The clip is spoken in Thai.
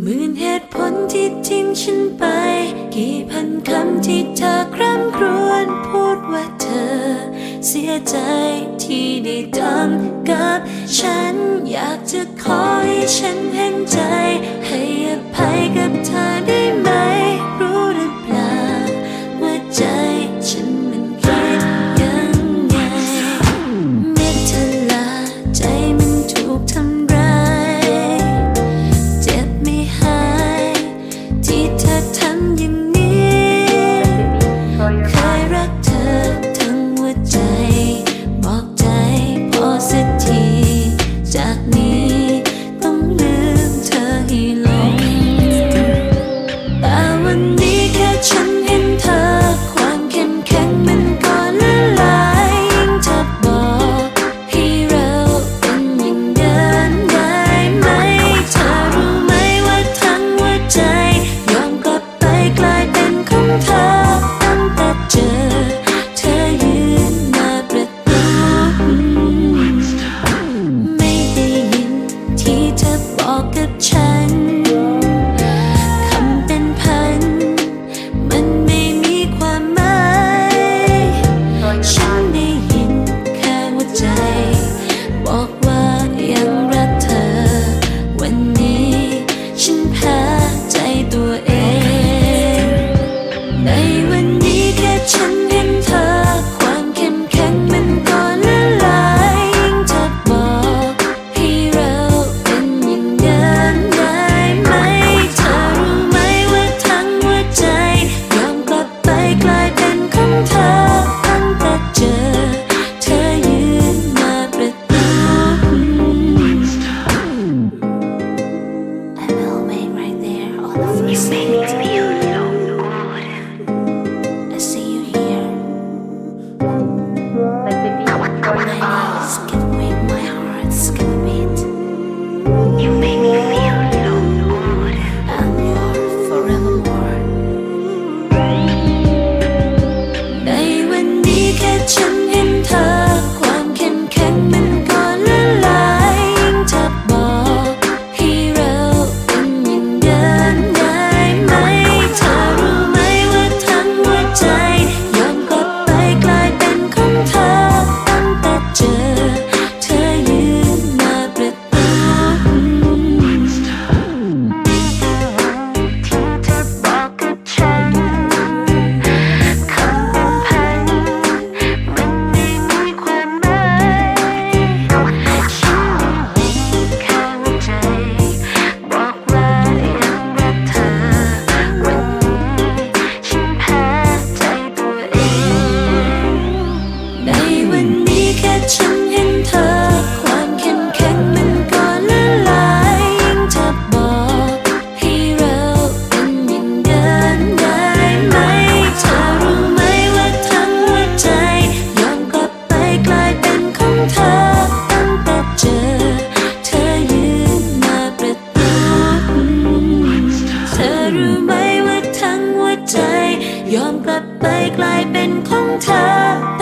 หมื่นเหตุผลที่ทิ้งฉันไป กี่พันคำที่เธอคร่ำครวญพูดว่าเธอ เสียใจที่ได้ทำกับฉัน อยากจะขอให้ฉันเห็นใจ Sweet. ยอมกลับไปกลายเป็นของเธอ